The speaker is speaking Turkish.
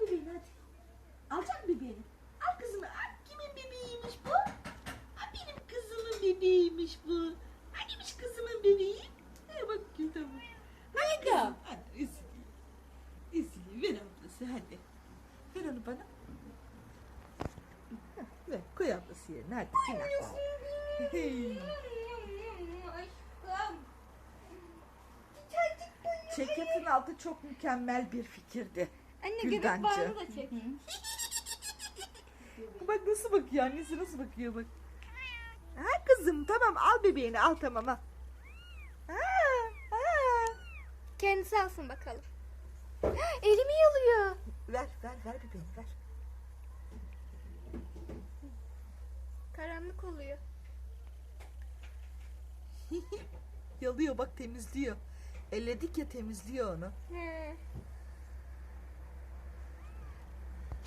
Al bebeğini hadi. Alacak bebeğini? Al kızımı. Al kimin bebeğiymiş bu? Ha benim kızımın bebeğiymiş bu. Hanimiş kızımın bebeği? He bak kim tamam. Hadi kızım. Hadi üzüleyim. Üzüleyim. Ver ablası hadi. Ver onu bana. Heh, Ver koy ablası yerine hadi. Günah. Hey. Ceketin altı çok mükemmel bir fikirdi. Anne göbek Güldancı. bağını da çek. Bak nasıl bakıyor annesi nasıl bakıyor bak. Ha kızım tamam al bebeğini al tamam al. Ha, ha. Kendisi alsın bakalım. Elimi yalıyor. Ver ver ver bebeğini ver. Karanlık oluyor. Yalıyor bak temizliyor. Elledik ya temizliyor onu. He.